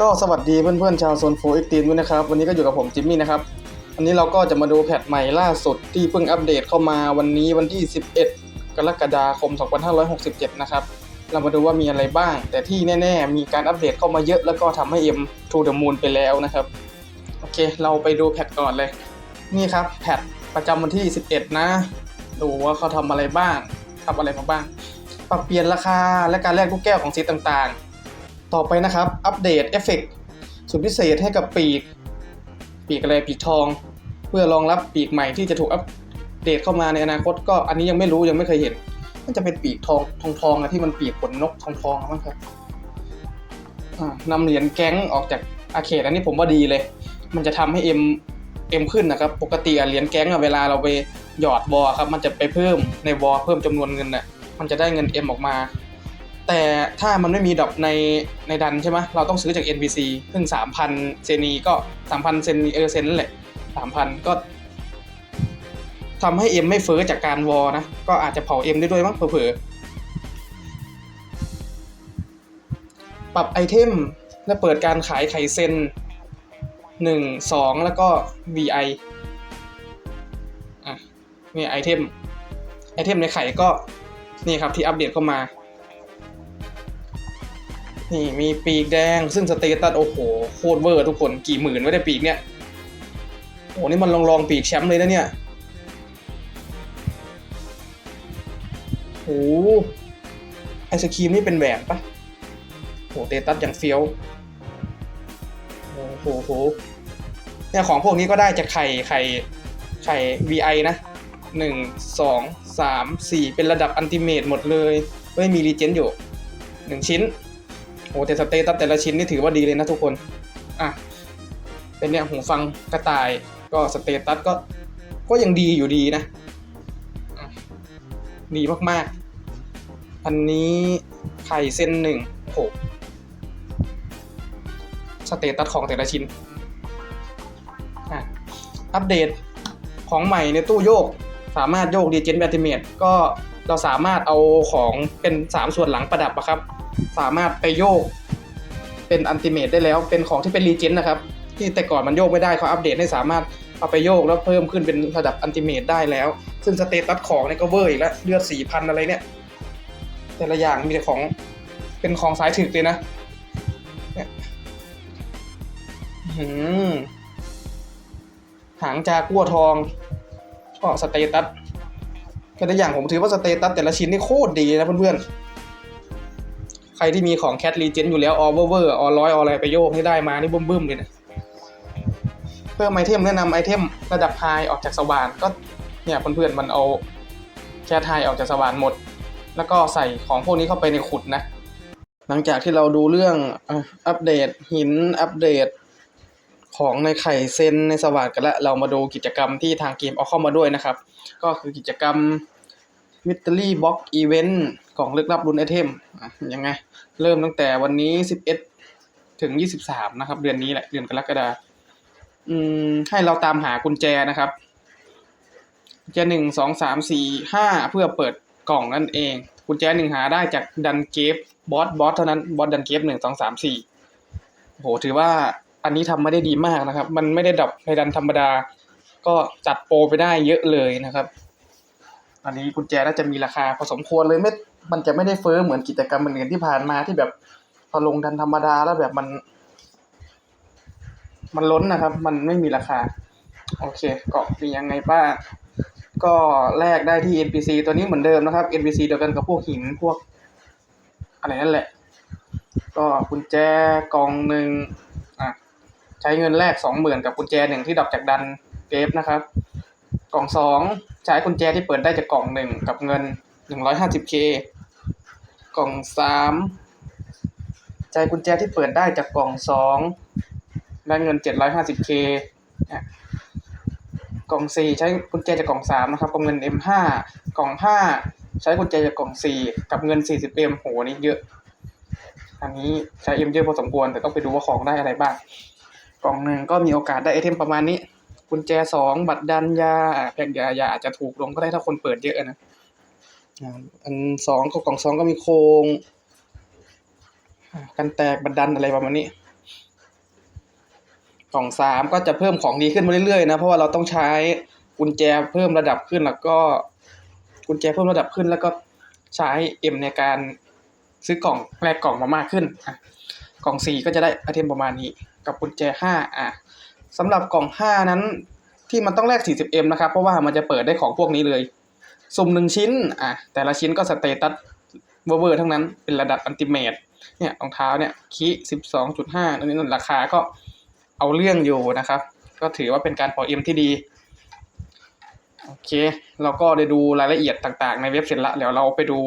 ก็สวัสดีเพื่อนๆชาวโซนโฟอีกทีมด้วยนะครับ วันนี้ก็อยู่กับผมจิมมี่นะครับ วันนี้เราก็จะมาดูแพทใหม่ล่าสุดที่เพิ่งอัปเดตเข้ามาวันนี้วันที่ 11 กรกฎาคม 2567 นะครับ เรามาดูว่ามีอะไรบ้าง แต่ที่แน่ๆ มีการอัปเดตเข้ามาเยอะแล้วก็ทำให้ M to the Moon ไปแล้วนะครับ โอเค เราไปดูแพทก่อนเลย นี่ครับแพทประจำวันที่ 11 นะ ดูว่าเขาทำอะไรบ้างทำอะไรมาบ้าง ปรับเปลี่ยนราคาและการแลกลูกแก้วของสีต่างๆ ต่อไปนะครับ อัปเดตเอฟเฟกต์สุดพิเศษให้กับปีก ปีกอะไรปีกทอง เพื่อรองรับปีกใหม่ที่จะถูกอัปเดตเข้ามาในอนาคต ก็อันนี้ยังไม่รู้ยังไม่เคยเห็นมันจะเป็นปีกทองทองทองๆอะที่มันปีกขนนกทองทองมั้งครับนำเหรียญแก๊งออกจากอาเขตอันนี้ผมว่าดีเลย มันจะทำให้เอ็มเอ็มขึ้นนะครับ ปกติเหรียญแก๊งอะเวลาเราไปหยอดวอลครับ มันจะไปเพิ่มในวอลเพิ่มจำนวนเงินน่ะ มันจะได้เงิน M ออกมา แต่ถ้ามันไม่มีดรอปในในดันใช่ไหมเราต้องซื้อจาก NPC ซึ่ง 3,000 เซนีก็ 3,000 เซนีเออเซนนั่นแหละ 3,000 ก็ทำให้ M ไม่เฟ้อจากการวอลนะ ก็อาจจะเผา M ได้ด้วยมั้งเผลอๆปรับไอเทมและเปิดการขายไข่เซน1 2 แล้วก็ VI อะนี่ไอเทม ไอเทมในไข่ก็ นี่ครับที่อัปเดตเข้ามา นี่มีปีกแดง ซึ่งสเตตัสโอ้โหโคตรเวอร์ทุกคนกี่หมื่นไม่ได้ปีกเนี่ยโอ้โหนี่มันลองลองปีกแชมป์เลยนะเนี่ยโอ้โหไอศครีมนี่เป็นแหวนปะโอ้โหเตตัสอย่างเฟี้ยวโอ้โหโหเนี่ยของพวกนี้ก็ได้จากไข่ไข่ไข่ VI นะหนึ่งสองสามสี่เป็นระดับอันติเมตหมดเลยไม่มีรีเจนอยู่หนึ่งชิ้น โอ้แต่สเตตัสแต่ละชิ้นนี่ถือว่าดีเลยนะทุกคน อะ เป็นเนี่ยหูฟังกระต่าย ก็สเตตัสก็ ก็ยังดีอยู่ดีนะ ดีมากๆ อันนี้ไข่เส้นหนึ่งโอ้โหสเตตัสของแต่ละชิ้น อะ อัปเดตของใหม่ในตู้โยก สามารถโยกดีเจนแบตเตเมตก็เราสามารถเอาของเป็น 3 ส่วนหลังประดับอะครับ สามารถไปโยกเป็นอันติเมตได้แล้ว เป็นของที่เป็นรีเจนนะครับ ที่แต่ก่อนมันโยกไม่ได้เขาอัปเดตให้สามารถเอาไปโยกแล้วเพิ่มขึ้นเป็นระดับอันติเมตได้แล้ว ซึ่งสเตตัสของเนี่ยก็เวอร์อีกแล้วเลือดสี่พันอะไรเนี่ย แต่ละอย่างมีแต่ของเป็นของสายถึกเลยนะหือหางจากัวทองก็สเตตัสแต่ละอย่างผมถือว่าสเตตัสแต่ละชิ้นนี่โคตรดีนะเพื่อนๆ รที่มีของแคทรีเจนอยู่แล้วออเวอร์เวอร์ออร้อยออะไรไปโยกให้ได้มานี่บึ้มๆเลยนะเพิ่มไอเทมแนะนำไอเทมระดับไฮออกจากสว่านก็เนี่ยเพื่อนๆมันเอาแคทไฮออกจากสว่านหมด แล้วก็ใส่ของพวกนี้เข้าไปในขุดนะ หลังจากที่เราดูเรื่องอัปเดตหินอัปเดตของในไข่เซนในสว่านกันแล้วเรามาดูกิจกรรมที่ทางเกมเอาเข้ามาด้วยนะครับ ก็คือกิจกรรม Mystery Box Event ของลึกลับรุ่นไอเทมยังไง เริ่มตั้งแต่วันนี้ 11 ถึง 23 นะครับ เดือนนี้แหละเดือนกรกฎาอืมให้เราตามหากุญแจนะครับกุญแจหนึ่งสองสามสี่ห้าเพื่อเปิดกล่องนั่นเอง กุญแจหนึ่งหาได้จากดันเกฟบอสบอสเท่านั้นบอสดันเกฟหนึ่งสองสามสี่โหถือว่าอันนี้ทำไม่ได้ดีมากนะครับ มันไม่ได้ดับในดันธรรมดา ก็จัดโปรไปได้เยอะเลยนะครับ อันนี้กุญแจน่าจะมีราคาพอสมควรเลยไม่มันจะไม่ได้เฟ้อเหมือนกิจกรรมอื่นๆที่ผ่านมาที่แบบพอลงดันธรรมดาแล้วแบบมัน มันล้นนะครับ มันไม่มีราคา โอเคเก็มียังไงบ้างก็แลกได้ที่ NPC ตัวนี้เหมือนเดิมนะครับ NPC เดียวกันกับพวกหินพวก อะไรนั่นแหละ ก็กุญแจกองหนึ่งอะใช้เงินแลกสองหมื่นกับกุญแจหนึ่งที่ดอปจากดันเกฟนะครับ กล่องสองใช้กุญแจที่เปิดได้จากกล่องหนึ่งกับเงินหนึ่งร้อยห้าสิบเคกล่องสามใช้กุญแจที่เปิดได้จากกล่องสองได้เงินเจ็ดร้อยห้าสิบเคกล่องสี่ใช้กุญแจจากกล่องสามนะครับกับเงิน M5 กล่องห้าใช้กุญแจจากกล่องสี่กับเงิน 40M โหนี่เยอะอันนี้ใช้ M เยอะพอสมควรแต่ต้องไปดูว่าของได้อะไรบ้าง กล่องหนึ่งก็มีโอกาสได้ไอเทมประมาณนี้ กุญแจสองบัตรดันยาแพ็กยายาอาจจะถูกลงก็ได้ถ้าคนเปิดเยอะนะอันสองก็กล่องสองก็มีโครงกันแตกบัตรดันอะไรประมาณนี้ กล่องสามก็จะเพิ่มของดีขึ้นมาเรื่อยๆนะเพราะว่าเราต้องใช้กุญแจเพิ่มระดับขึ้นแล้วก็ กุญแจเพิ่มระดับขึ้นแล้วก็ใช้เอ็มในการซื้อกล่องแลกกล่องมามากขึ้นอะกล่องสี่ก็จะได้ไอเทมประมาณนี้ กับกุญแจห้าอะ สำหรับกล่องห้านั้นที่มันต้องแลก 40M นะครับ เพราะว่ามันจะเปิดได้ของพวกนี้เลย สุ่มหนึ่งชิ้น อะ แต่ละชิ้นก็สเตตัสเวอร์ทั้งนั้น เป็นระดับอันติเมตเนี่ยรองเท้าเนี่ยคีสิบสองจุดห้านั่นนี่ราคาก็เอาเรื่องอยู่นะครับ ก็ถือว่าเป็นการพอเอ็มที่ดี โอเค เราก็ได้ดูรายละเอียดต่างๆ ในเว็บเสร็จละเดี๋ยวเราไปดู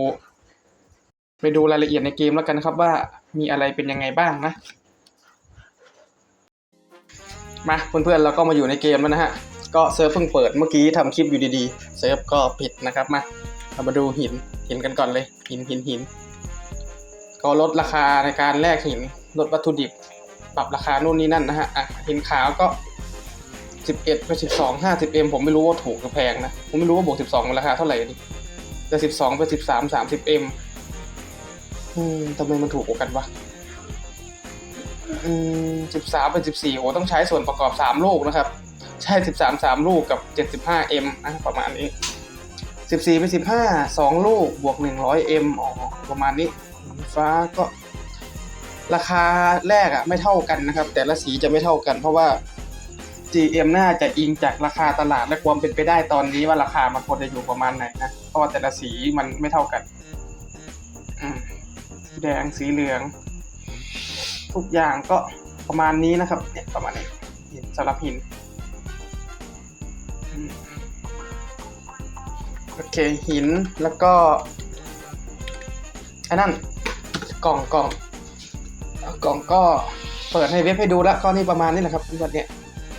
ไปดูรายละเอียดในเกมแล้วกันครับว่ามีอะไรเป็นยังไงบ้างนะ มาเพื่อนๆเราก็มาอยู่ในเกมแล้วนะฮะ ก็เซิร์ฟเพิ่งเปิดเมื่อกี้ทำคลิปอยู่ดีๆ เซิร์ฟก็ปิดนะครับมาเรามาดูหินหินกันก่อนเลย หินหินหินก็ลดราคาในการแลกหินลดวัตถุดิบ ปรับราคานู่นนี่นั่นนะฮะอะหินขาวก็สิบเอ็ดไปสิบสองห้าสิบเอ็มผมไม่รู้ว่าถูกหรือแพงนะ ผมไม่รู้ว่าบวกสิบสองราคาเท่าไหร่ดิแต่สิบสองไปสิบสามสามสิบเอ็มอืมทำไมมันถูกกว่ากันวะ อืมสิบสามเป็นสิบสี่โอ้ต้องใช้ส่วนประกอบสามลูกนะครับ ใช่สิบสามสามลูกกับเจ็ดสิบห้าเอ็มอะประมาณนี้สิบสี่เป็นสิบห้าสองลูกบวกหนึ่งร้อยเอ็มอ๋อประมาณนี้ ฟ้าก็ ราคาแรกอะไม่เท่ากันนะครับ แต่ละสีจะไม่เท่ากัน เพราะว่า GM น่าจะอิงจากราคาตลาดและความเป็นไปได้ตอนนี้ว่าราคามันควรจะอยู่ประมาณไหนนะเพราะว่าแต่ละสีมันไม่เท่ากันแดงสีเหลือง ทุกอย่างก็ประมาณนี้นะครับ เนี่ยประมาณนี้หินสำหรับหินโอเคหินแล้วก็อันนั้นกล่องกล่องกล่องก็เปิดให้เว็บให้ดูแล้วก็นี่ประมาณนี้แหละครับทุกคนเนี่ย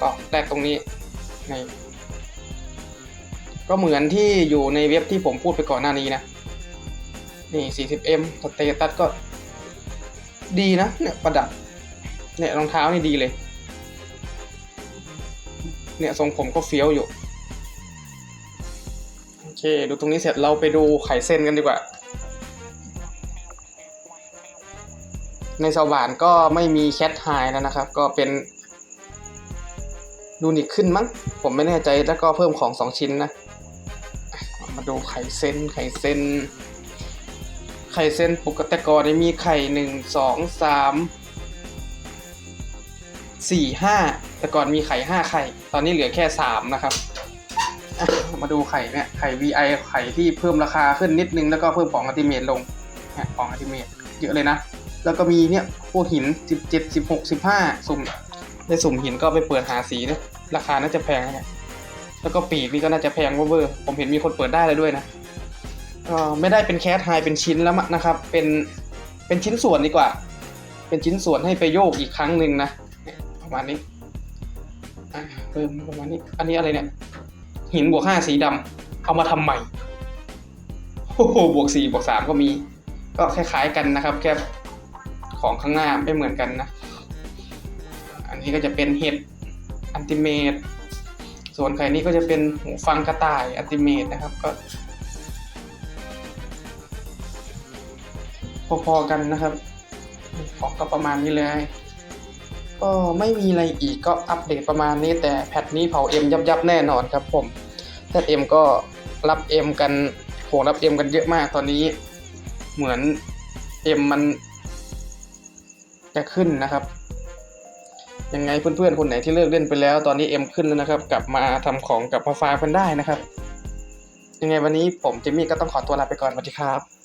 ก็แรกตรงนี้นี่ก็เหมือนที่อยู่ในเว็บที่ผมพูดไปก่อนหน้านี้นะ นี่ 40m สเตตัสก็ ดีนะเนี่ยประดับ เนี่ยรองเท้านี่ดีเลย เนี่ยทรงผมก็เฟี้ยวอยู่ โอเค ดูตรงนี้เสร็จเราไปดูไข่เส้นกันดีกว่า ในสว่านก็ไม่มีแคทไฮแล้วนะครับ ก็เป็นดูนิกขึ้นมั้ง ผมไม่แน่ใจแล้วก็เพิ่มของสองชิ้นนะอะมาดูไข่เส้นไข่เส้น ไข่เส้นปกติก่อนนี่มีไข่หนึ่งสองสามสี่ห้าแต่ก่อนมีไข่ห้าไข่ ตอนนี้เหลือแค่สามนะครับ มาดูไข่เนี่ยไข่ VI ไข่ที่เพิ่มราคาขึ้นนิดนึงแล้วก็เพิ่มของอัติเมตลงเนี่ยของอัติเมตเยอะเลยนะ แล้วก็มีเนี่ยพวกหินสิบเจ็ดสิบหกสิบห้าสุ่มได้สุ่มหินก็ไปเปิดหาสีนะราคาน่าจะแพงนะเนี่ยแล้วก็ปีกนี่ก็น่าจะแพงเวอร์ผมเห็นมีคนเปิดได้เลยด้วยนะ ไม่ได้เป็นแคสไฮเป็นชิ้นแล้วนะครับ เป็นเป็นชิ้นส่วนดีกว่า เป็นชิ้นส่วนให้ไปโยกอีกครั้งหนึ่งนะประมาณนี้เพิ่มประมาณนี้ อันนี้อะไรเนี่ย หินบวกห้าสีดำเอามาทำใหม่โอ้โหบวกสี่บวกสามก็มี ก็คล้ายๆกันนะครับ แค่ของข้างหน้าไม่เหมือนกันนะ อันนี้ก็จะเป็นเห็ดอันติเมตส่วนไข่นี้ก็จะเป็นหูฟังกระต่ายอันติเมตนะครับ ก็ พอๆกันนะครับของก็ประมาณนี้เลย ก็ไม่มีอะไรอีกก็อัปเดตประมาณนี้ แต่แพทนี้เผาเอ็มยับยับๆแน่นอนครับผมแพทเอ็มก็รับเอ็มกันโหรับเอ็มกันเยอะมากตอนนี้ เหมือนเอ็มมัน จะขึ้นนะครับยังไงเพื่อนๆคนไหนที่เลิกเล่นไปแล้ว ตอนนี้เอ็มขึ้นแล้วนะครับ กลับมาทำของกลับมาฟาร์มกันได้นะครับ ยังไงวันนี้ผมเจมี่ก็ต้องขอตัวลาไปก่อนสวัสดีครับ